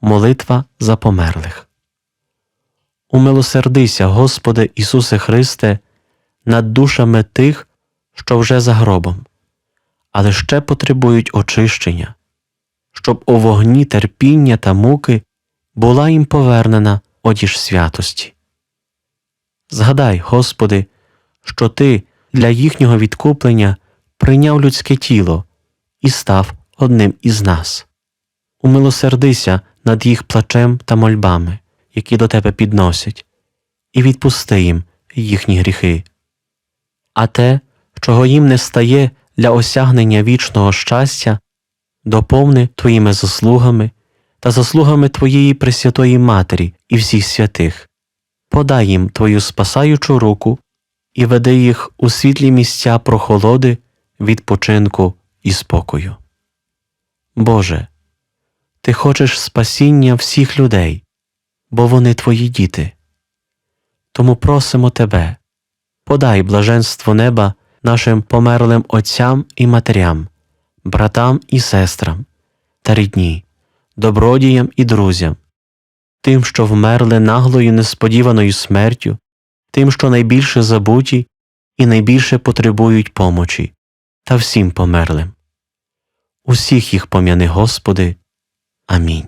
Молитва за померлих. Умилосердися, Господи Ісусе Христе, над душами тих, що вже за гробом, але ще потребують очищення, щоб у вогні терпіння та муки була їм повернена одіж святості. Згадай, Господи, що Ти для їхнього відкуплення прийняв людське тіло і став одним із нас. Умилосердися над їх плачем та мольбами, які до Тебе підносять, і відпусти їм їхні гріхи. А те, чого їм не стає для осягнення вічного щастя, доповни Твоїми заслугами та заслугами Твоєї Пресвятої Матері і всіх святих, подай їм Твою спасаючу руку і веди їх у світлі місця прохолоди, відпочинку і спокою. Боже, Ти хочеш спасіння всіх людей, бо вони Твої діти. Тому просимо Тебе, подай блаженство неба нашим померлим отцям і матерям, братам і сестрам та рідні, добродіям і друзям, тим, що вмерли наглою несподіваною смертю, тим, що найбільше забуті і найбільше потребують помочі, та всім померлим. Усіх їх пом'яни, Господи. Амінь.